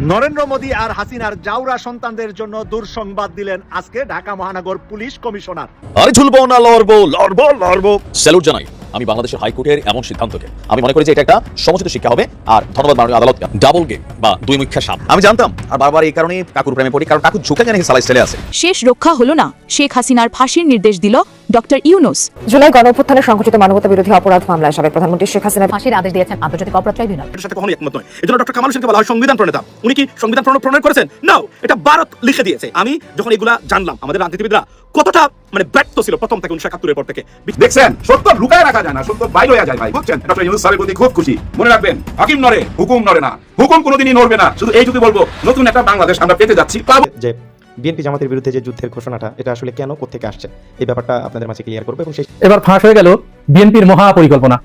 নরেন্দ্র মোদী আর হাসিনার জাউরা সন্তানদের জন্য দুঃসংবাদ দিলেন আজকে ঢাকা মহানগর পুলিশ কমিশনার। আরে ঝুলবো না লড়বো লড়বো লড়বো। স্যালুট জানাই আমি বাংলাদেশের হাইকোর্টের এমন সিদ্ধান্তকে। আমি মনে করি যে এটা একটা সমচিত শিক্ষা হবে আর ধন্যবাদ মাননীয় আদালতকে ডাবল গেম বা দুই মুখ্যা সাপ। আমি জানতাম আর বারবার এই কারণে কাকুর প্রেমে পড়ি কারণ কাকু ঝুঁকে জানি সালাই স্টাইলে আছে। শেষ রক্ষা হলো না। শেখ হাসিনার ফাঁসির নির্দেশ দিল ডক্টর ইউনুস। জুলাই গণ সংঘটিত মানবতা বিরোধী অপরাধ মামলায় সাবেক প্রধানমন্ত্রী শেখ হাসিনা ফাঁসির আদেশ দিয়েছেন আন্তর্জাতিক অপরাধ ট্রাইব্যুনাল। এটার সাথে কখনোই একমত নয়। এজন্য ডক্টর কামাল হোসেনকে বলা হয় সংবিধান প্রণেতা। উনি কি সংবিধান প্রণ- প্রণয়ন করেছেন? না এটা ভারত লিখে দিয়েছে। আমি যখন এগুলা জানলাম আমাদের রাজনীতিবিদরা কতটা মানে ব্যর্থ ছিল প্রথম থেকে উনিশশো একাত্তরের পর থেকে। দেখছেন? সত্য লুকায় রাখা যায় না সত্য বাইর হয়ে যায় ভাই। বুঝছেন? ডক্টর ইউনুস স্যারের প্রতি খুব খুশি। মনে রাখবেন হাকিম নড়ে হুকুম নড়ে না। হুকুম কোনোদিনই নড়বে না। শুধু এইটুকু বলব নতুন একটা বাংলাদেশ আমরা পেতে যাচ্ছি। পাবো যে বিএনপি জামাতের বিরুদ্ধে যে যুদ্ধের ঘোষণাটা এটা আসলে কেন কোথেকে আসছে? এই ব্যাপারটা আপনাদের মাঝে ক্লিয়ার করব এবং সেই এবার ফাঁস হয়ে গেল বিএনপির মহা পরিকল্পনা।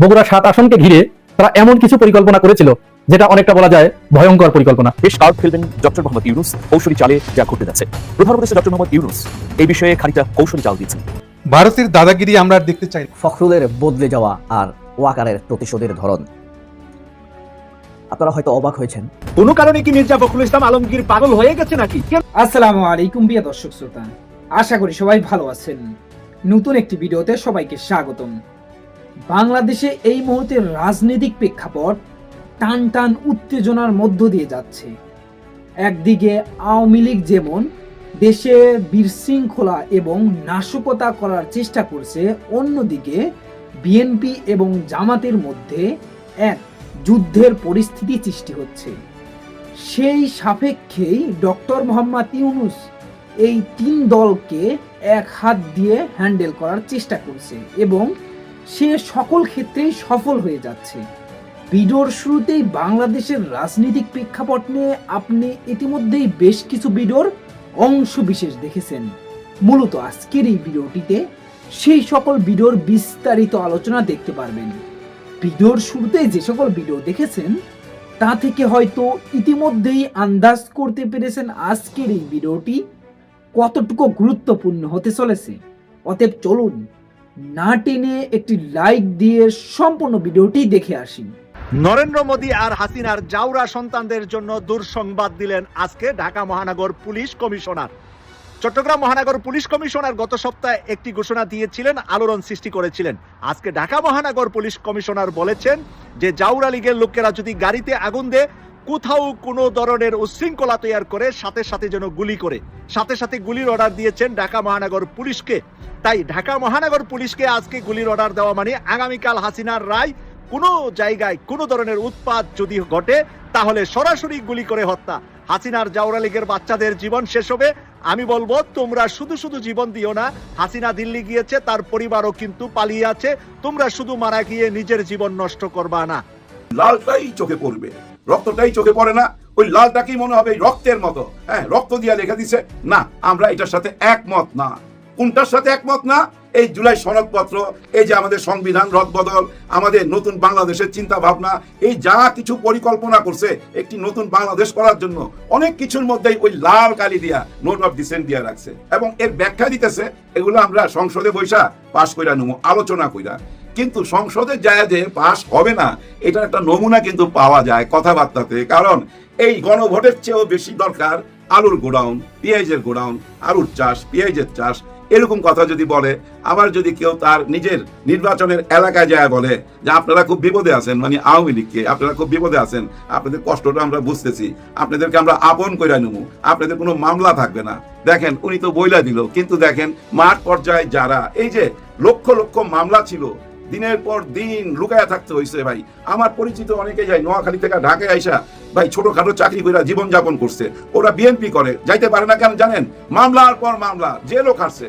বগুড়া সাত আসনকে ঘিরে তারা এমন কিছু পরিকল্পনা করেছিল যেটা অনেকটা বলা যায় ভয়ঙ্কর পরিকল্পনা। বেশ কার্ড খেলবেন ডক্টর মোহাম্মদ ইউনুস কৌশলী চালে যা ঘটতে যাচ্ছে। প্রধান উপদেষ্টা ডক্টর মোহাম্মদ ইউনুস এই বিষয়ে খানিকটা কৌশলী চাল দিয়েছেন। ভারতের দাদাগিরি আমরা দেখতে চাই ফখরুলের বদলে যাওয়া আর ওয়াকারের প্রতিশোধের ধরন। আপনারা হয়তো অবাক হয়েছেন। কোনো কারণে কি মির্জা ফখরুল ইসলাম আলমগীর পাগল হয়ে গেছে নাকি? আসসালামু আলাইকুম, প্রিয় দর্শক শ্রোতা। আশা করি সবাই ভালো আছেন। নতুন একটি ভিডিওতে সবাইকে স্বাগতম। বাংলাদেশে এই মুহূর্তে রাজনৈতিক প্রেক্ষাপট টান টান উত্তেজনার মধ্য দিয়ে যাচ্ছে। একদিকে আওয়ামী লীগ যেমন দেশে বিশৃঙ্খলা এবং নাশকতা করার চেষ্টা করছে, অন্যদিকে বিএনপি এবং জামাতের মধ্যে এক যুদ্ধের পরিস্থিতি সৃষ্টি হচ্ছে। সেই সাপেক্ষেই ডক্টর মোহাম্মদ ইউনুস এই তিন দলকে এক হাত দিয়ে হ্যান্ডেল করার চেষ্টা করছে এবং সে সকল ক্ষেত্রেই সফল হয়ে যাচ্ছে। ভিডিওর শুরুতেই বাংলাদেশের রাজনৈতিক প্রেক্ষাপট নিয়ে আপনি ইতিমধ্যেই বেশ কিছু ভিডিওর অংশ বিশেষ দেখেছেন। মূলত আজকের এই ভিডিওটিতে সেই সকল ভিডিওর বিস্তারিত আলোচনা দেখতে পারবেন। ভিডিওর শুরুতে যে সকল ভিডিও দেখেছেন, তা থেকে হয়তো ইতিমধ্যেই আন্দাজ করতে পেরেছেন আজকের এই ভিডিওটি কতটুকু গুরুত্বপূর্ণ হতে চলেছে। অতএব চলুন না টেনে একটি লাইক দিয়ে সম্পূর্ণ ভিডিওটি দেখে আসি। নরেন্দ্র মোদী আর হাসিনার জাউরা সন্তানদের জন্য দুঃসংবাদ দিলেন আজকে ঢাকা মহানগর পুলিশ কমিশনার। চট্টগ্রাম মহানগর পুলিশ কমিশনার গত সপ্তাহে একটি ঘোষণা দিয়েছিলেন, আলোড়ন সৃষ্টি করেছিলেন। আজকে ঢাকা মহানগর পুলিশ কমিশনার বলেছেন যে জাউরা লীগের লোকেরা যদি গাড়িতে আগুন দেয়, কোথাও কোনো ধরনের উশৃঙ্খলা তৈরি করে, সাথে সাথে যেন গুলি করে। সাথে সাথে গুলির অর্ডার দিয়েছেন ঢাকা মহানগর পুলিশকে। তাই ঢাকা মহানগর পুলিশকে আজকে গুলির অর্ডার দেওয়া মানে আগামীকাল হাসিনার রায় কোনো জায়গায় কোনো ধরনের উৎপাত যদি ঘটে, তাহলে সরাসরি গুলি করে হত্যা। হাসিনার জাউরা লীগের বাচ্চাদের জীবন শেষ হবে। আমি বলব, তোমরা শুধু শুধু জীবন দিও না। হাসিনা দিল্লি গিয়েছে, তার পরিবারও কিন্তু পালিয়ে আছে। তোমরা শুধু মারা গিয়ে নিজের জীবন নষ্ট করবা না। লালটাই চোখে পড়বে। রক্তটাই চোখে পড়ে না। ওই লালটাকেই মনে হবে রক্তের মতো। হ্যাঁ রক্ত দিয়া লেখা দিছে, না, আমরা এটার সাথে একমত না। কোনটার সাথে একমত না? এই জুলাই সনদপত্র, এই যে আমাদের সংবিধান রদবদল, আমাদের নতুন বাংলাদেশের চিন্তা ভাবনা এই যা কিছু পরিকল্পনা করছে, একটি নতুন বাংলাদেশ করার জন্য অনেক কিছুর মধ্যেই ওই লাল কালি দিয়া নোট অফ ডিসেন্ট দিয়া রাখছে। এবং এর ব্যাখ্যা দিতেছে, এগুলো আমরা সংসদে বৈশা পাশ কইরা নেব আলোচনা কইরা। কিন্তু সংসদে যায় যে পাশ হবে না, এটার একটা নমুনা কিন্তু পাওয়া যায় কথাবার্তাতে, কারণ এই গণভোটের চেয়েও বেশি দরকার আলুর গোডাউন, পেঁয়াজের গোডাউন, আলুর চাষ, পেঁয়াজের চাষ এরকম কথা যদি বলে, আবার যদি কেউ তার নিজের নির্বাচনের এলাকায় যায় বলে যে আপনারা খুব বিপদে আছেন মানে আওয়ামী লীগকে আপনারা খুব বিপদে আছেন, আপনাদের কষ্টটা আমরা বুঝতেছি, আপনাদেরকে আমরা আপন করে নেব আপনাদের কোনো মামলা থাকবে না। দেখেন, উনি তো বইলা দিল, কিন্তু দেখেন, মাঠ পর্যায়ে যারা, এই যে লক্ষ লক্ষ মামলা ছিল, দিনের পর দিন লুকায়া থাকতে হয়েছে ভাই। আমার পরিচিত অনেকে যায় নোয়াখালী থেকে ঢাকায় আইসা, ভাই ছোটখাটো চাকরি করে জীবন যাপন করছে, ওরা বিএনপি করে, যাইতে পারে না কেন জানেন? মামলার পর মামলা, জেলও খাটছে।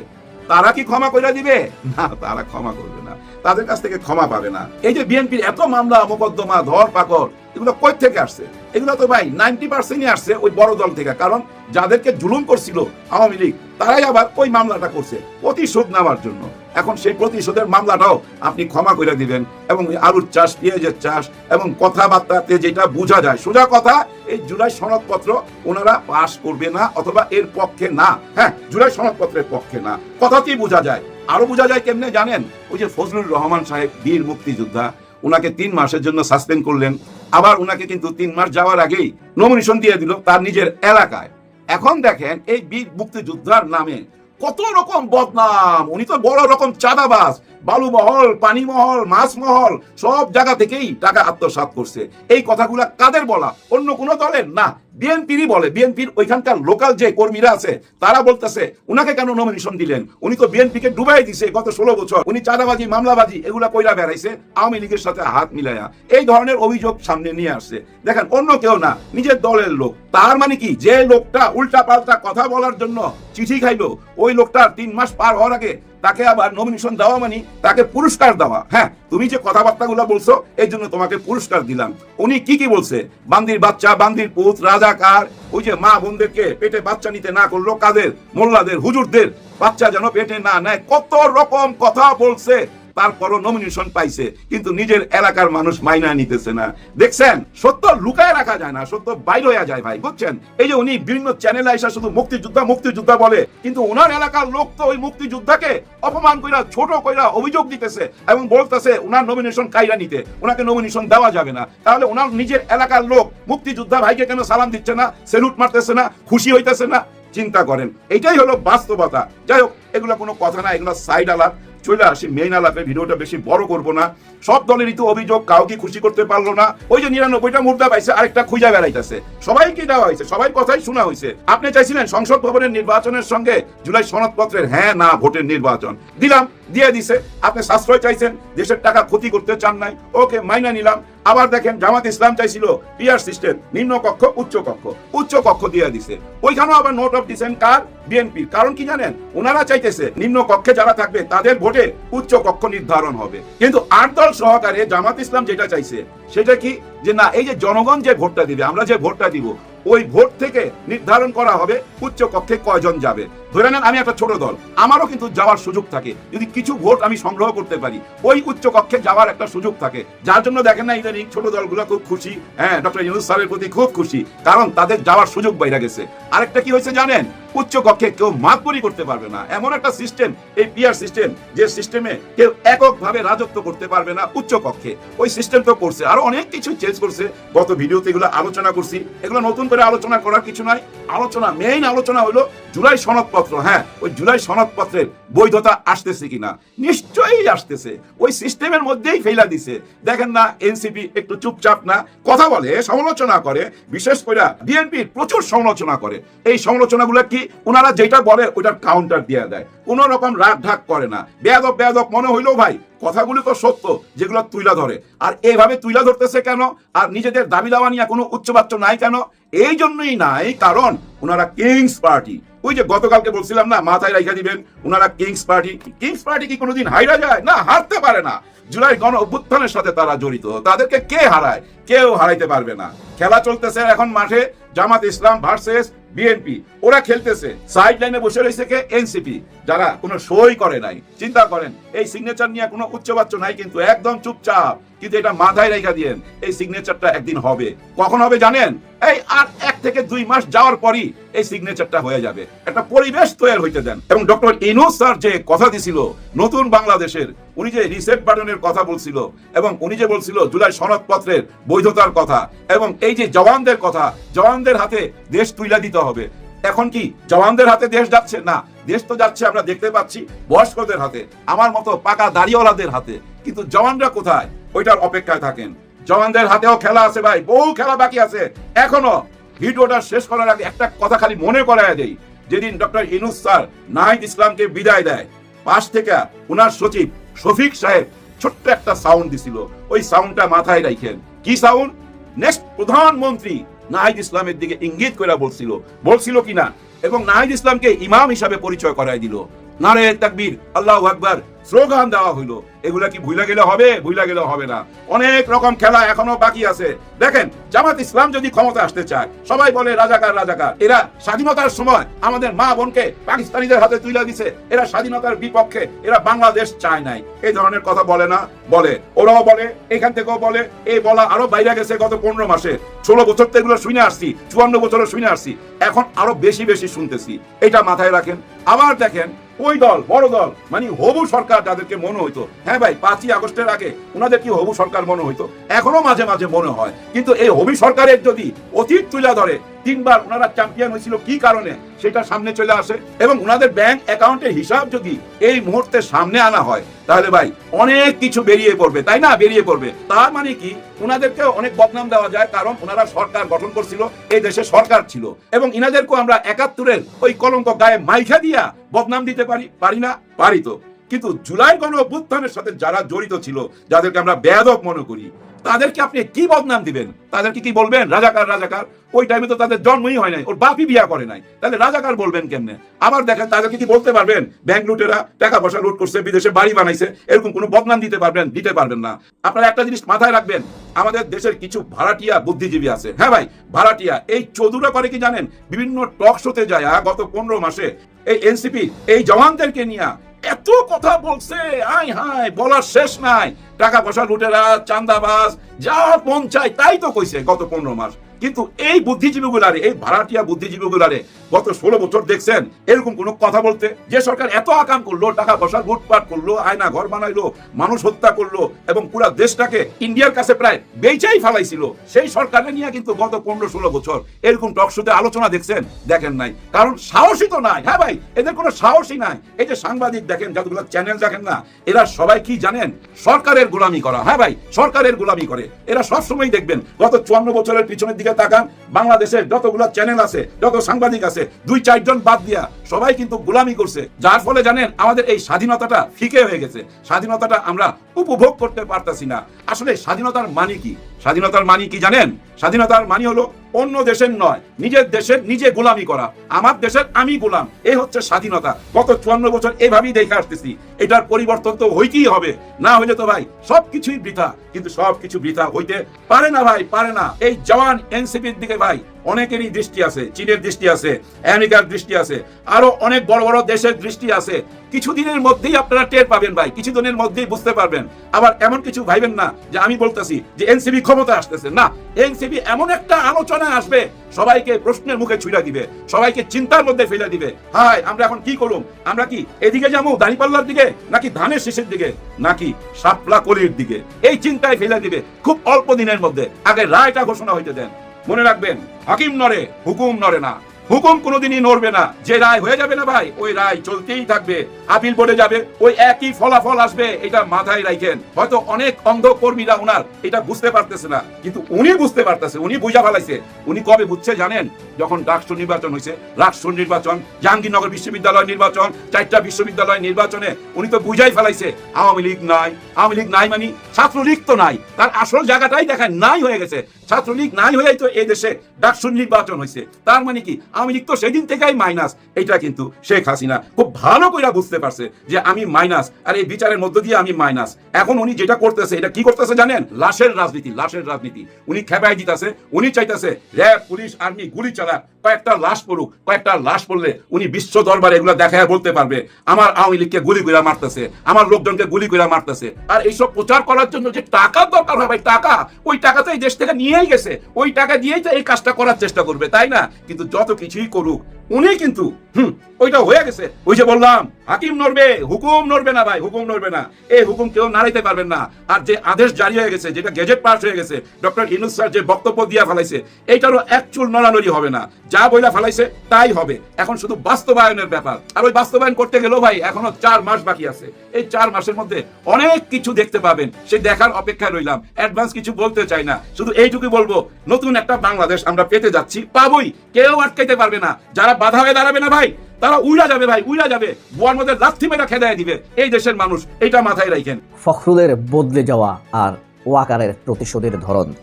তারা কি ক্ষমা করে দিবে? না, তারা ক্ষমা করবে না। তাদের কাছ থেকে ক্ষমা পাবে না। এই যে বিএনপির এত মামলা, মোকদ্দমা ধর পাকড় এগুলো কই থেকে আসছে? এগুলো তো ভাই নাইনটি পার্সেন্টই আসছে ওই বড় দল থেকে। কারণ যাদেরকে জুলুম করছিল আওয়ামী লীগ, তারাই আবার ওই মামলাটা করছে প্রতিশোধ নেওয়ার জন্য। এখন সেই প্রতিশোধের মামলাটাও আপনি ক্ষমা করে দিবেন এবং আলুর চাষ, পেঁয়াজের চাষ এবং কথাবার্তাতে যেটা বোঝা যায়, সোজা কথা, এই জুলাই সনদপত্র ওনারা পাশ করবে না অথবা এর পক্ষে না। হ্যাঁ জুলাই সনদপত্রের পক্ষে না। কথাতেই বোঝা যায়। আরও বোঝা যায় কেমনে জানেন? ওই যে ফজলুর রহমান সাহেব, বীর মুক্তিযোদ্ধা উনাকে তিন মাসের জন্য সাসপেন্ড করলেন। আবার ওনাকে কিন্তু তিন মাস যাওয়ার আগেই নমিনেশন দিয়ে দিল তার নিজের এলাকায়। এখন দেখেন এই বীর মুক্তিযোদ্ধার নামে কত রকম বদনাম। উনি তো বড় রকম চাঁদাবাস বালুমহল পানি মহল মাছ মহল সব জায়গা থেকেই টাকা আত্মসাত করছে। এই কথাগুলা কাদের বলা? অন্য কোনো দলের? না বিএনপিরই বলে, বিএনপির ওইখানকার লোকাল যে কর্মীরা আছে, তারা বলতেছে, উনাকে কেন নমিনেশন দিলেন? উনি তো বিএনপিকে ডুবাই দিছে গত ষোলো বছর। উনি চাঁদাবাজি, মামলাবাজি এগুলা কইরা বেড়াইছে, আওয়ামী লীগের সাথে হাত মিলাইয়া এই ধরনের অভিযোগ সামনে নিয়ে আসছে। দেখেন, অন্য কেউ না, নিজের দলের লোক। তার মানে কি? যে লোকটা উল্টা পাল্টা কথা বলার জন্য চিঠি খাইলো, ওই লোকটার তিন মাস পার হওয়ার আগে তাকে আবার নমিনেশন দেওয়া মানে তাকে পুরস্কার দেওয়া। হ্যাঁ তুমি যে কথাবার্তাগুলো বলছো এই জন্য তোমাকে পুরস্কার দিলাম। উনি কি কি বলছে? বান্দির বাচ্চা, বান্দির পুত রাজাকার ওই যে মা বোনদেরকে পেটে বাচ্চা নিতে না করল, কাদের? মোল্লাদের, হুজুরদের। বাচ্চা যেন পেটে না নেয়, কত রকম কথা বলছে। তারপরও নমিনেশন পাইছে, কিন্তু নিজের এলাকার মানুষ মাইনা নিতেছে না। দেখছেন? সত্য লুকায় রাখা যায় না, সত্য বাইর হয়ে যায় ভাই, বুঝছেন? এই যে উনি বিভিন্ন চ্যানেলে এসে শুধু মুক্তিযোদ্ধা মুক্তিযোদ্ধা বলে, কিন্তু ওনার এলাকার লোক তো ওই মুক্তিযোদ্ধাকে অপমান কইরা, ছোট কইরা অভিযোগ দিতেছে এবং বলতেছে ওনার নমিনেশন কাইরা নিতে ওনাকে নমিনেশন দেওয়া যাবে না। তাহলে ওনার নিজের এলাকার লোক মুক্তিযোদ্ধা ভাইকে কেন সালাম দিচ্ছে না সেলুট মারতেছে না, খুশি হইতেছে না? চিন্তা করেন এটাই হলো বাস্তবতা। যাই হোক, এগুলো কোনো কথা না, এগুলো সাইড আলাপ চলে আসি মেইন আলাপে ভিডিওটা বেশি বড় করব না। সব দলেরই তো অভিযোগ, কাউকে খুশি করতে পারল না। ওই যে নিরানব্বইটা মুদ্রা পাইছে, আরেকটা খুঁজা বেড়াইতেছে। সবাইকে দেওয়া হয়েছে, সবাই কথাই শোনা হয়েছে। আপনি চাইছিলেন সংসদ ভবনের নির্বাচনের সঙ্গে জুলাই সনদপত্রের হ্যাঁ না ভোটের নির্বাচন। দিলাম, দিয়ে দিছে। আপনি সাশ্রয় চাইছেন, দেশের টাকা ক্ষতি করতে চান নাই। ওকে, মাইনা নিলাম। আবার দেখেন, জামাত ইসলাম চাইছিল পিআর সিস্টেম, নিম্ন কক্ষ, উচ্চ কক্ষ। উচ্চ কক্ষ দিয়ে দিছে। ওইখানেও আবার নোট অফ ডিসেন্ট কার? বিএনপির। কারণ কি জানেন? ওনারা চাইতেছে, নিম্ন কক্ষে যারা থাকবে, তাদের ভোটে উচ্চ কক্ষ নির্ধারণ হবে। কিন্তু আট দল সহকারে জামাত ইসলাম যেটা চাইছে, সেটা কি? যে না, এই যে জনগণ যে ভোটটা দিবে, আমরা যে ভোটটা দিব ওই ভোট থেকে নির্ধারণ করা হবে উচ্চ কক্ষে কয়জন যাবে। ধরে নেন আমি একটা ছোট দল, আমারও কিন্তু যাওয়ার সুযোগ থাকে। যদি কিছু ভোট আমি সংগ্রহ করতে পারি, ওই উচ্চ কক্ষে যাওয়ার একটা সুযোগ থাকে। যার জন্য দেখেন না ইদানিং ছোট দলগুলো খুব খুশি। হ্যাঁ ডক্টর ইউনুস স্যারের প্রতি খুব খুশি, কারণ তাদের যাওয়ার সুযোগ বাইরে গেছে। আরেকটা কি হয়েছে জানেন? উচ্চ কক্ষে কেউ মাতবরি করতে পারবে না। এমন একটা সিস্টেম এই পিআর সিস্টেম যে সিস্টেমে কেউ এককভাবে রাজত্ব করতে পারবে না উচ্চ কক্ষে ওই সিস্টেম তো করছে। আরও অনেক কিছু চেঞ্জ করছে। গত ভিডিওতে এগুলো আলোচনা করছি। এগুলো নতুন করে আলোচনা করার কিছু নাই। আলোচনা মেইন আলোচনা হলো জুলাই সনদপত্র। হ্যাঁ ওই জুলাই সনদপত্রের বৈধতা আসতেছে কিনা? নিশ্চয়ই আসতেছে। ওই সিস্টেমের মধ্যেই ফেলা দিছে। দেখেন না এনসিপি একটু চুপচাপ না, কথা বলে, সমালোচনা করে, বিশেষ করে বিএনপির প্রচুর সমালোচনা করে। এই সমালোচনাগুলো কি ওনারা যেটা বলে ওটার কাউন্টার দিয়ে দেয়। কোনো রকম রাগ ঢাক করে না। বেয়াদব বেয়াদব মনে হইল ভাই, কথাগুলি তো সত্য, যেগুলো তুইলা ধরে। আর এইভাবে তুইলা ধরতেছে কেন? আর নিজেদের দাবি দাওয়া নিয়ে কোনো উচ্চবাচ্য নাই কেন? এই জন্যই নাই, কারণ ওনারা কিংস পার্টি ওই যে গতকালকে বলছিলাম না, মাথায় রাইখা দিবেন ওনারা কিংস পার্টি কিংস পার্টি কি কোনোদিন হাইরা যায়? না, হারতে পারে না। জুলাই গণ অভ্যুত্থানের সাথে তারা জড়িত। তাদেরকে কে হারায়? কেউ হারাইতে পারবে না। খেলা চলতেছে এখন মাঠে। জামাত ইসলাম ভার্সেস বিএনপি ওরা খেলতেছে। সাইড লাইনে বসে রয়েছে কে? এনসিপি যারা কোনো সই করে নাই। চিন্তা করেন, এই সিগনেচার নিয়ে কোনো উচ্চবাচ্য নাই, কিন্তু একদম চুপচাপ। কিন্তু এটা মাথায় রেখা দিয়েন, এই সিগনেচারটা একদিন হবে। কখন হবে জানেন? এই আর এক থেকে দুই মাস যাওয়ার পরই এই সিগনেচারটা হয়ে যাবে। একটা পরিবেশ তৈরি হইতে দেন। এবং ডক্টর ইনুস স্যার যে কথা দিছিল, নতুন বাংলাদেশের, উনি যে রিসেট বাটনের কথা বলছিল, এবং উনি যে বলছিল জুলাই সনদপত্রের বৈধতার কথা, এবং এই যে জওয়ানদের কথা, জওয়ানদের হাতে দেশ তুইলা দিতে হবে। এখন কি জওয়ানদের হাতে দেশ যাচ্ছে? না, দেশ তো যাচ্ছে, আমরা দেখতে পাচ্ছি বয়স্কদের হাতে, আমার মতো পাকা দাড়িওয়ালাদের হাতে। কিন্তু জওয়ানরা কোথায়? ওইটার অপেক্ষায় থাকেন। জওয়ানদের হাতেও খেলা আছে ভাই, বহু খেলা বাকি আছে। এখনও ভিডিওটা শেষ করার আগে একটা কথা খালি মনে করায় দেই। যেদিন ডক্টর ইনুস স্যার নাহিদ ইসলামকে বিদায় দেয়, পাশ থেকে উনার সচিব শফিক সাহেব ছোট্ট একটা সাউন্ড দিছিল। ওই সাউন্ডটা মাথায় রাখেন কি সাউন্ড নেক্সট প্রধানমন্ত্রী নাহিদ ইসলামের দিকে ইঙ্গিত করে বলছিল। বলছিল কিনা? এবং নাহিদ ইসলামকে ইমাম হিসাবে পরিচয় করায় দিল। নারে তাকবীর, আল্লাহ আকবার। স্লোগান দেওয়া হইল। এগুলা কি ভুলা গেলে হবে? ভুলা গেলে হবে না। অনেক রকম খেলা এখনও বাকি আছে। দেখেন, জামাত ইসলাম যদি ক্ষমতা আসতে চায়, সবাই বলে, রাজাকার রাজাকার। এরা স্বাধীনতার সময় আমাদের মা বোনকে পাকিস্তানিদের হাতে তুলে দিছে। এরা স্বাধীনতার বিপক্ষে, এরা বাংলাদেশ চায় নাই। এই ধরনের কথা বলে না, বলে। ওরাও বলে, এখান থেকেও বলে, এই বলা আরও বাইরে গেছে গত পনেরো মাসে। ষোলো বছর তো এগুলো শুনে আসছি, চুয়ান্ন বছরও শুনে আসছি। এখন আরও বেশি বেশি শুনতেছি। এটা মাথায় রাখেন। আবার দেখেন ওই দল, বড় দল মানে হবু সরকার যাদেরকে মনে হইতো। হ্যাঁ ভাই, পাঁচই আগস্টের আগে ওনাদের কি হবু সরকার মনে হইতো? এখনও মাঝে মাঝে মনে হয়। কিন্তু এই হবি সরকারের যদি অতীত তুলে ধরে, তিনবার ওনারা চ্যাম্পিয়ন হয়েছিল কি কারণে, সেটা সামনে চলে আসে। এবং ওনাদের ব্যাংক অ্যাকাউন্টের হিসাব যদি এই মুহূর্তে সামনে আনা হয়, তাহলে ভাই, অনেক কিছু বেরিয়ে পড়বে, তাই না? বেরিয়ে পড়বে। তার মানে কি ওনাদেরকে অনেক বদনাম দেওয়া যায়, কারণ ওনারা সরকার গঠন করছিল, এই দেশে সরকার ছিল। এবং ইনাদেরকেও আমরা একাত্তরের ওই কলঙ্ক গায়ে মাইখা দিয়া বদনাম দিতে পারি পারি না, পারি তো। কিন্তু জুলাই গণ অভ্যুত্থানের সাথে যারা জড়িত ছিল, যাদেরকে আমরা বেয়াদব মনে করি, তাদেরকে আপনি কি বদনাম দিবেন? তাদেরকে কি বলবেন? রাজাকার রাজাকার। ওই টাইমে তো তাদের জন্মই হয় নাই, ওর বাপই বিয়া করে নাই। তাহলে রাজাকার বলবেন কেমনে? আবার দেখেন তাদেরকে কি বলতে পারবেন? ব্যাংক লুটেরা টাকা পয়সা লুট করছে, বিদেশে বাড়ি বানাইছে, এরকম কোনো বদনাম দিতে পারবেন দিতে পারবেন না। আপনারা একটা জিনিস মাথায় রাখবেন, আমাদের দেশের কিছু ভাড়াটিয়া বুদ্ধিজীবী আছে। হ্যাঁ ভাই, ভাড়াটিয়া, এই চৌধুরা করে কি জানেন? বিভিন্ন টক শোতে যায় গত পনেরো মাসে এই এনসিপি, এই জওয়ানদেরকে নিয়ে এত কথা বলছে। আই হাই, বলার শেষ নাই। টাকা পয়সা লুটেরা চান্দাবাজ যা মন চায় তাই তো কইছে গত পনেরো মাস। কিন্তু এই বুদ্ধিজীবীগুলারে, এই ভাড়াটিয়া বুদ্ধিজীবীগুলারে গত ষোলো বছর দেখছেন, এরকম কোনো কথা বলতে? যে সরকার এত আকাম করল, টাকা পয়সা লুটপাট করল, আয়না ঘর বানাইলো, মানুষ হত্যা করল এবং পুরো দেশটাকে ইন্ডিয়ার কাছে প্রায় বেচাই ফালাইছিল, সেই সরকারে নিয়ে কিন্তু গত পনেরো ষোলো বছর এরকম টকশোতে আলোচনা দেখছেন, দেখেন নাই। কারণ সাহসী তো নাই। হ্যাঁ ভাই, এদের কোনো সাহসী নাই। এই যে সাংবাদিক দেখেন, যতগুলো চ্যানেল দেখেন না, এরা সবাই কি জানেন? সরকারের গোলামি করা। হ্যাঁ ভাই, সরকারের গোলামি করে। এরা সবসময় দেখবেন, গত চুয়ান্ন বছরের পিছনের দিকে তাকান, বাংলাদেশের যতগুলো চ্যানেল আছে, যত সাংবাদিক আছে, দুই চারজন বাদ দিয়া সবাই কিন্তু গোলামি করছে। যার ফলে জানেন, আমাদের এই স্বাধীনতাটা ফিকে হয়ে গেছে। স্বাধীনতাটা আমরা উপভোগ করতে পারতাছি না। আসলে স্বাধীনতার মানে কি? স্বাধীনতার মানে কি জানেন? স্বাধীনতার মানে হলো অন্য দেশের নয়, নিজের দেশের নিজে গোলামি করা। আমার দেশের আমি গোলাম। এই হচ্ছে স্বাধীনতা। গত চুয়ান্ন বছর এভাবেই দেখে আসতেছি। এটার পরিবর্তন তো হইতেই হবে। না হইলে তো ভাই, সবকিছুই বৃথা। কিন্তু সবকিছু বৃথা হইতে পারে না ভাই, পারে না। এই জওয়ান এনসিপির দিকে ভাই অনেকেরই দৃষ্টি আছে, চীনের দৃষ্টি আছে, আমেরিকার দৃষ্টি আছে, আরও অনেক বড় বড় দেশের দৃষ্টি আছে। কিছুদিনের মধ্যেই আপনারা টের পাবেন ভাই, কিছুদিনের মধ্যেই বুঝতে পারবেন। আবার এমন কিছু ভাইবেন না যে আমি বলতেছি যে এনসিবি ক্ষমতা আসতেছে। না এনসিবি এমন একটা আলোচনা আসবে, সবাইকে প্রশ্নের মুখে ছুড়া দিবে, সবাইকে চিন্তার মধ্যে ফেলে দিবে। হাই, আমরা এখন কি করুম? আমরা কি এদিকে যাব দাঁড়িপাল্লার দিকে, নাকি ধানের শেষের দিকে, নাকি শাপলা কলির দিকে? এই চিন্তায় ফেলে দিবে, খুব অল্প দিনের মধ্যে। আগে রায়টা ঘোষণা হইতে দেন। মনে রাখবেন হাকিম নরে হুকুম নরে না। হুকুম কোনোদিনই নড়বে না। যে রায় হয়ে যাবে না ভাই, ওই রায় চলতেই থাকবে। আপিল বোর্ডে যাবে, ওই একই ফলাফল আসবে, এটা মাথায় রাখেন। হয়তো অনেক অন্ধ কর্মীরা ওনার এটা বুঝতে পারতেছে না। কিন্তু উনি বুঝতে পারতেছে, উনি বুঝা ফেলাইছে। উনি কবে বুঝছে জানেন? যখন ডাকসু নির্বাচন হয়েছে, রাষ্ট্র নির্বাচন, জাহাঙ্গীরনগর বিশ্ববিদ্যালয় নির্বাচন, চারটা বিশ্ববিদ্যালয় নির্বাচনে উনি তো বুঝাই ফেলাইছে, আওয়ামী লীগ নাই। আওয়ামী লীগ নাই মানে ছাত্রলীগ তো নাই। তার আসল জায়গাটাই দেখায় নাই হয়ে গেছে। ছাত্রলীগ নাই হয়েই তো এই দেশে ডাকসু নির্বাচন হয়েছে। তার মানে কি? আওয়ামী লীগ তো সেদিন থেকেই মাইনাস এটা কিন্তু শেখ হাসিনা খুব ভালো করে বুঝতে পারছে যে আমি মাইনাস আর এই বিচারের মধ্য দিয়ে আমি মাইনাস এখন উনি যেটা করতেছে, এটা কি করতেছে জানেন? লাশের রাজনীতি লাশের রাজনীতি। উনি খেপায় দিতেছে, উনি চাইতেছে র্যাব, পুলিশ, আর্মি, গুলি চালাক, কয়েকটা লাশ পড়ুক, কয়েকটা লাশ পড়লে উনি বিশ্ব দরবারে এগুলো দেখায় বলতে পারবে। আমার আওয়ামী লীগকে গুলি করে মারতেছে, আমার লোকজনকে গুলি করে মারতেছে। আর এইসব প্রচার করার জন্য যে টাকার দরকার হয় ভাই, টাকা, ওই টাকা তো এই দেশ থেকে নিয়েই গেছে। ওই টাকা দিয়েই তো এই কাজটা করার চেষ্টা করবে, তাই না? কিন্তু যত কিছুই করুক। উনি কিন্তু, হুম, ওইটা হয়ে গেছে। ওই যে বললাম, হাকিম নড়বে, হুকুম নড়বে না ভাই, হুকুম নড়বে না। এই হুকুম কেউ নাড়াইতে পারবেন না। আর যে আদেশ জারি হয়ে গেছে, যেটা গেজেট পাস হয়ে গেছে, ডক্টর ইনুস স্যার যে বক্তব্য দিয়া ফেলাইছে, এইটারও এক চুল নড়ানড়ি হবে না। যা বইলা ফেলাইছে, তাই হবে। এখন শুধু বাস্তবায়নের ব্যাপার। আর ওই বাস্তবায়ন করতে গেলেও ভাই, এখনও চার মাস বাকি আছে। এই চার মাসের মধ্যে অনেক কিছু দেখতে পাবেন। সেই দেখার অপেক্ষায় রইলাম। অ্যাডভান্স কিছু বলতে চাই না। শুধু এইটুকু বলব, নতুন একটা বাংলাদেশ আমরা পেতে যাচ্ছি, পাবই। কেউ আটকাইতে পারবে না। যারা বাধা হয়ে দাঁড়াবে না ভাই? তারা উইরা যাবে ভাই, উইরা যাবে। বুয়ার মধ্যে লাথি মেরা খেদায় দিবে। এই দেশের মানুষ এটা মাথায় রাখেন। ফখরুলের বদলে যাওয়া আর ওয়াকারের প্রতিশোধের ধরন।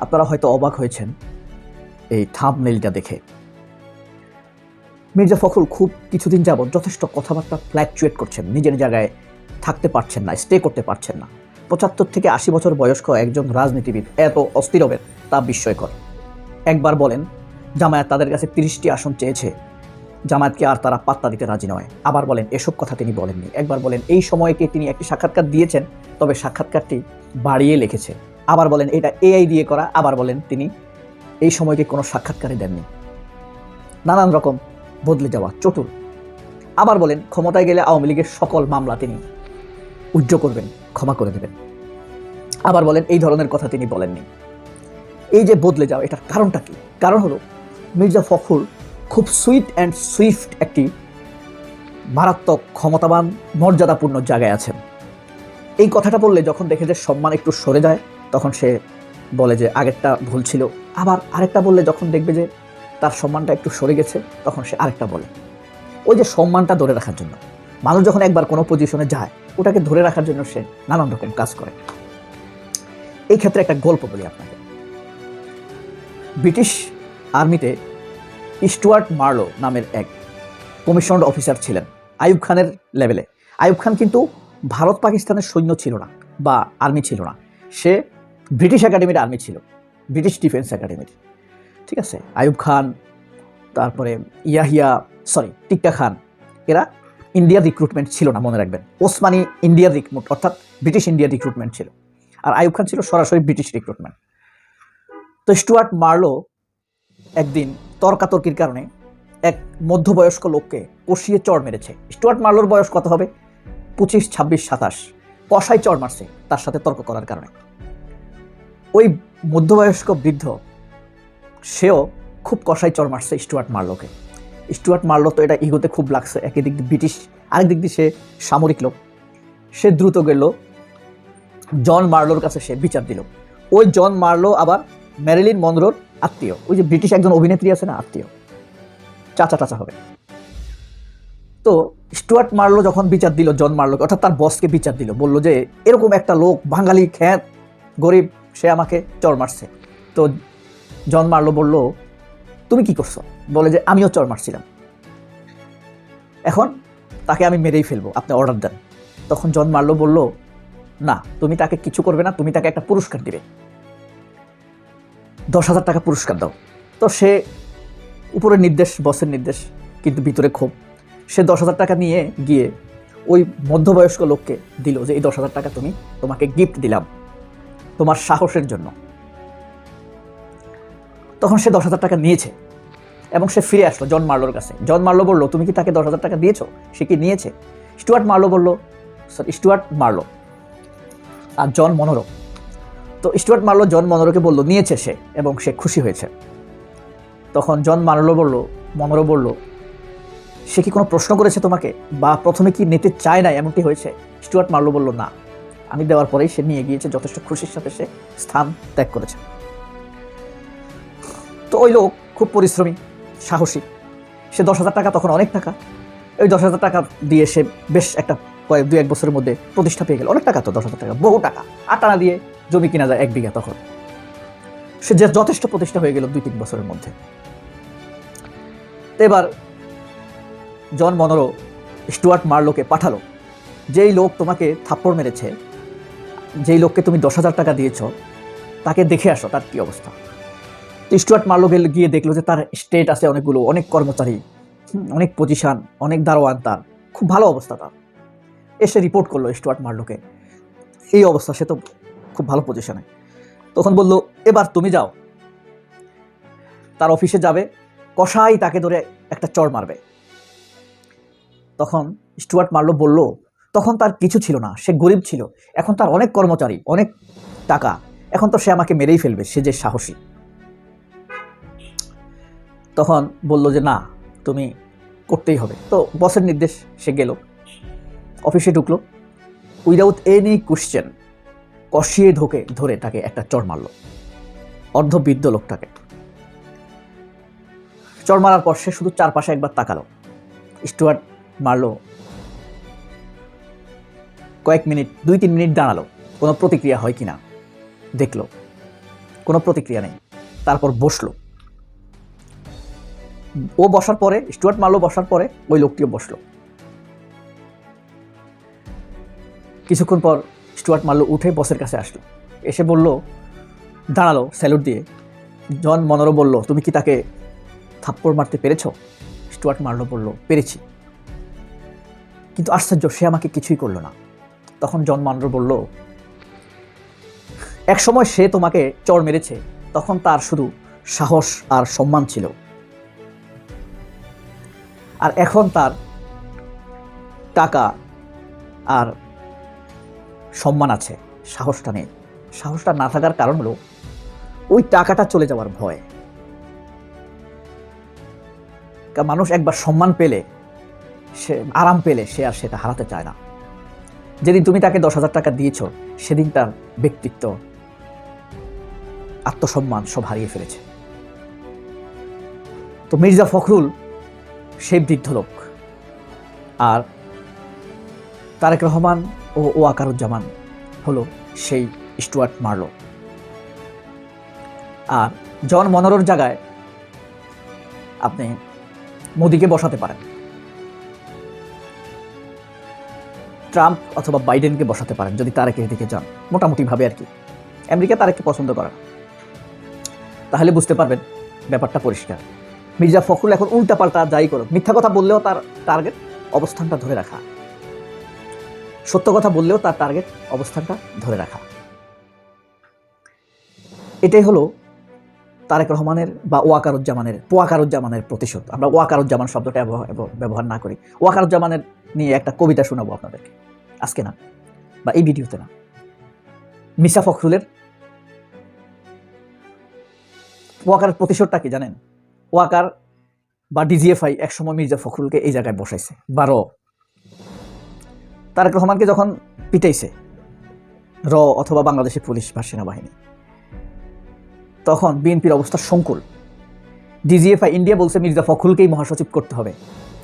আপনারা হয়তো অবাক হয়েছেন এই থামনেলটা দেখে। মির্জা ফখরুল খুব কিছুদিন যাবত যথেষ্ট কথাবার্তা ফ্ল্যাকচুয়েট করছেন। নিজের জায়গায় থাকতে পারছেন না স্টে করতে পারছেন না। পঁচাত্তর থেকে আশি বছর বয়স্ক একজন রাজনীতিবিদ এত অস্থির হবেন তা বিস্ময়কর। একবার বলেন জামায়াত তাদের কাছে তিরিশটি আসন চেয়েছে। জামায়াতকে আর তারা পাত্তা দিতে রাজি নয়। আবার বলেন, এসব কথা তিনি বলেননি। একবার বলেন, এই সময়কে তিনি একটি সাক্ষাৎকার দিয়েছেন, তবে সাক্ষাৎকারটি বাড়িয়ে লিখেছে। আবার বলেন, এটা এআই দিয়ে করা। আবার বলেন, তিনি এই সময়কে কোনো সাক্ষাৎকারে দেননি। নানান রকম বদলে যাওয়া, চতুর। আবার বলেন, ক্ষমতায় গেলে আওয়ামী লীগের সকল মামলা তিনি উজ্জ্ব করবেন, ক্ষমা করে দেবেন। আবার বলেন, এই ধরনের কথা তিনি বলেননি। এই যে বদলে যাওয়া, এটার কারণটা কি? কারণ হলো মির্জা ফখরুল খুব সুইট অ্যান্ড সুইফট একটি মারাত্মক ক্ষমতাবান, মর্যাদাপূর্ণ জায়গায় আছেন। এই কথাটা বললে যখন দেখে যে সম্মান একটু সরে যায়, তখন সে বলে যে আগেরটা ভুল ছিল। আবার আরেকটা বললে যখন দেখবে যে তার সম্মানটা একটু সরে গেছে, তখন সে আরেকটা বলে। ওই যে সম্মানটা ধরে রাখার জন্য। মানুষ যখন একবার কোনো পজিশনে যায়, ওটাকে ধরে রাখার জন্য সে নানান রকম কাজ করে। এই ক্ষেত্রে একটা গল্প বলি আপনাকে। ব্রিটিশ আর্মিতে স্টুয়ার্ট মার্লো নামের এক কমিশনড অফিসার ছিলেন আইয়ুব খানের লেভেলে। আইয়ুব খান কিন্তু ভারত পাকিস্তানের সৈন্য ছিল না বা আর্মি ছিল না। সে ব্রিটিশ একাডেমির আর্মি ছিল, ব্রিটিশ ডিফেন্স একাডেমির। ঠিক আছে? আইয়ুব খান, তারপরে ইয়াহিয়া সরি টিক্কা খান, এরা ইন্ডিয়ার রিক্রুটমেন্ট ছিল না, মনে রাখবেন। ওসমানি ইন্ডিয়ার রিক্রুট অর্থাৎ ব্রিটিশ ইন্ডিয়ার রিক্রুটমেন্ট ছিল। আর আইয়ুব খান ছিল সরাসরি ব্রিটিশ রিক্রুটমেন্ট তো স্টুয়ার্ট মার্লো একদিন তর্কাতর্কির কারণে এক মধ্যবয়স্ক লোককে কষিয়ে চড় মেরেছে। স্টুয়ার্ট মার্লোর বয়স কত হবে? পঁচিশ, ছাব্বিশ, সাতাশ। কষাই চড় মারছে তার সাথে তর্ক করার কারণে। ওই মধ্যবয়স্ক বৃদ্ধ, সেও খুব কষাই চড় মারছে স্টুয়ার্ট মার্লোকে। স্টুয়ার্ট মার্লো তো এটা ইগোতে খুব লাগছে একই দিক দিয়ে ব্রিটিশ, আরেক দিক দিয়ে সে সামরিক লোক। সে দ্রুত গেল, জন মার্লোর কাছে সে বিচার দিল। ওই জন মার্লো আবার ম্যারিলিন মন্দ্রোর আত্মীয়। ওই যে ব্রিটিশ একজন অভিনেত্রী আছে না, আত্মীয়। চাচা চাচা হবে। তো স্টুয়ার্ট মার্লো যখন বিচার দিল, জন মার্লোকে অর্থাৎ তার বসকে বিচার দিল। বলল যে, এরকম একটা লোক, বাঙালি, খ্যাত, গরিব, সে আমাকে চর মারছে। তো জন মার্লো, বলল, তুমি কি করছ? বলে যে, আমিও চর মারছিলাম। এখন তাকে আমি মেরেই ফেলব, আপনি অর্ডার দেন। তখন জন মার্লো, বলল, না, তুমি তাকে কিছু করবে না, তুমি তাকে একটা পুরস্কার দিবে। দশ হাজার টাকা পুরস্কার দাও। তো সে উপরের নির্দেশ, বসের নির্দেশ, কিন্তু ভিতরে ক্ষোভ। সে দশ হাজার টাকা নিয়ে গিয়ে ওই মধ্যবয়স্ক লোককে দিল যে, এই দশ হাজার টাকা তুমি তোমাকে গিফট দিলাম, তোমার সাহসের জন্য। তখন সে দশ হাজার টাকা নিয়েছে এবং সে ফিরে আসলো জন মার্লোর কাছে। জন মার্লো বলল, তুমি কি তাকে দশ হাজার টাকা দিয়েছ? সে কি নিয়েছে? স্টুয়ার্ট মার্লো বলল সরি স্টুয়ার্ট মার্লো। আর জন মনোরম। তো স্টুয়ার্ট মার্লো, জন মনোরকে বলল, নিয়েছে সে। এবং সে খুশি হয়েছে। তখন জন মার্লো বলল মনোরম বলল, সে কি কোনো প্রশ্ন করেছে তোমাকে? বা প্রথমে কি নিতে চায় না এমনটি হয়েছে? স্টুয়ার্ট মার্লো বলল, না। আমি দেওয়ার পরেই সে নিয়ে গিয়েছে, যথেষ্ট খুশির সাথে সে স্থান ত্যাগ করেছে। তো ওই লোক খুব পরিশ্রমী, সাহসী। সে দশ হাজার টাকা, তখন অনেক টাকা। ওই দশ হাজার টাকা দিয়ে সে বেশ একটা কয়েক দু এক বছরের মধ্যে প্রতিষ্ঠা পেয়ে গেল। অনেক টাকা তো, দশ হাজার টাকা, বহু টাকা। আটানা দিয়ে জমি কিনা যায় এক বিঘা তখন। সে যে যথেষ্ট প্রতিষ্ঠা হয়ে গেল দুই তিন বছরের মধ্যে। এবার জন মনোরো স্টুয়ার্ট মার্লোকে পাঠালো, যেই লোক তোমাকে থাপ্পড় মেরেছে, যেই লোককে তুমি দশ হাজার টাকা দিয়েছ, তাকে দেখে আসো তার কী অবস্থা। তো স্টুয়ার্ট মার্লো গিয়ে দেখল যে তার স্টেট আছে অনেকগুলো, অনেক কর্মচারী অনেক পজিশন, অনেক দারোয়ান তার, খুব ভালো অবস্থা তার। এসে রিপোর্ট করল স্টুয়ার্ট মার্লোকে। এই অবস্থা সে তো খুব ভালো পজিশনে তখন বলল, এবার তুমি যাও। তার অফিসে যাবে কষাই তাকে ধরে একটা চড় মারবে। তখন স্টুয়ার্ট মার্লো, বলল, তখন তার কিছু ছিল না, সে গরিব ছিল, এখন তার অনেক কর্মচারী, অনেক টাকা, এখন তো সে আমাকে মেরেই ফেলবে, সে যে সাহসী। তখন বলল যে, না, তুমি করতেই হবে। তো বসের নির্দেশ, সে গেল অফিসে ঢুকলো। উইদাউট এনি কোশ্চেন কষিয়ে ধোকে ধরে তাকে একটা চড় মারলো। অর্ধবৃদ্ধ লোকটাকে। চড় মারার পর সে শুধু চারপাশে একবার তাকালো। স্টুয়ার্ট মারলো। কয়েক মিনিট, দুই তিন মিনিট দাঁড়াল। কোনো প্রতিক্রিয়া হয় কি না দেখল। কোনো প্রতিক্রিয়া নেই। তারপর বসল। ও বসার পরে, স্টুয়ার্ট মারলো বসার পরে, ওই লোকটিও বসল। কিছুক্ষণ পর স্টুয়ার্ট মারলো উঠে বসের কাছে আসলো। এসে বলল, দাঁড়াল, স্যালুট দিয়ে। জন মনোরো বলল, তুমি কি তাকে থাপ্পড় মারতে পেরেছ? স্টুয়ার্ট মারলো, বলল, পেরেছি। কিন্তু আশ্চর্য, সে আমাকে কিছুই করল না। তখন জন মানরো বলল, এক সময় সে তোমাকে চড় মেরেছে, তখন তার শুধু সাহস আর সম্মান ছিল। আর এখন তার টাকা আর সম্মান আছে, সাহসটা নেই। সাহসটা না থাকার কারণ হলো, ওই টাকাটা চলে যাওয়ার ভয়। মানুষ একবার সম্মান পেলে, সে আরাম পেলে, সে আর সেটা হারাতে চায় না। যেদিন তুমি তাকে দশ হাজার টাকা দিয়েছ, সেদিন তার ব্যক্তিত্ব, আত্মসম্মান সব হারিয়ে ফেলেছে। তো মির্জা ফখরুল সেই বৃদ্ধ লোক। আর তারেক রহমান ও ওয়াকারুজ্জামান হলো সেই স্টুয়ার্ট মার্লো। আর জন মনোরোর জায়গায় আপনি মোদিকে বসাতে পারেন। ট্রাম্প অথবা বাইডেনকে বসাতে পারেন, যদি তারেকের দিকে যান। মোটামুটি ভাবে আর কি। আমেরিকা তারেককে পছন্দ করে তাহলে বুঝতে পারবেন ব্যাপারটা পরিষ্কার। মির্জা ফখরুল এখন উল্টাপাল্টা যাই করুক, মিথ্যা কথা বললেও তার টার্গেট অবস্থানটা ধরে রাখা। সত্য কথা বললেও তার টার্গেট অবস্থানটা ধরে রাখা। এটাই হলো তারেক রহমানের বা ওয়াকারুজ্জামানের, পোয়াকারুজ্জামানের প্রতিশোধ। আমরা ওয়াকারুজ্জামান শব্দটা ব্যবহার না করি। ওয়াকারুজ্জামানের নিয়ে একটা কবিতা শোনাবো আপনাদেরকে। আজকে না, বা এই ভিডিওতে না। মিসা ফখরুলের ওয়াকারের প্রতিশোধটা কি জানেন? ওয়াকার বা ডিজিএফআই একসময় মির্জা ফখরুলকে এই জায়গায় বসাইছে। বারো। তারেক রহমানকে যখন পিটাইছে, র অথবা বাংলাদেশের পুলিশ বা সেনাবাহিনী, তখন বিএনপির অবস্থা সংকুল। ডিজিএফআই ইন্ডিয়া বলছে, মির্জা ফখরুলকেই মহাসচিব করতে হবে,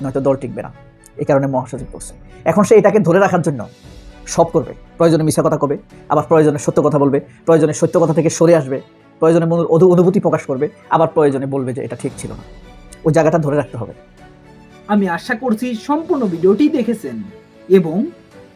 নয়তো দল টিকবে না। এই কারণে মহাসচিব করছে। এখন সে এটাকে ধরে রাখার জন্য সব করবে। প্রয়োজনে মিশা কথা কবে, আবার প্রয়োজনে সত্য কথা বলবে, প্রয়োজনে সত্য কথা থেকে সরে আসবে, প্রয়োজনে মনের অনু- অনুভূতি প্রকাশ করবে, আবার প্রয়োজনে বলবে যে এটা ঠিক ছিল না। ওই জায়গাটা ধরে রাখতে হবে। আমি আশা করছি সম্পূর্ণ ভিডিওটি দেখেছেন এবং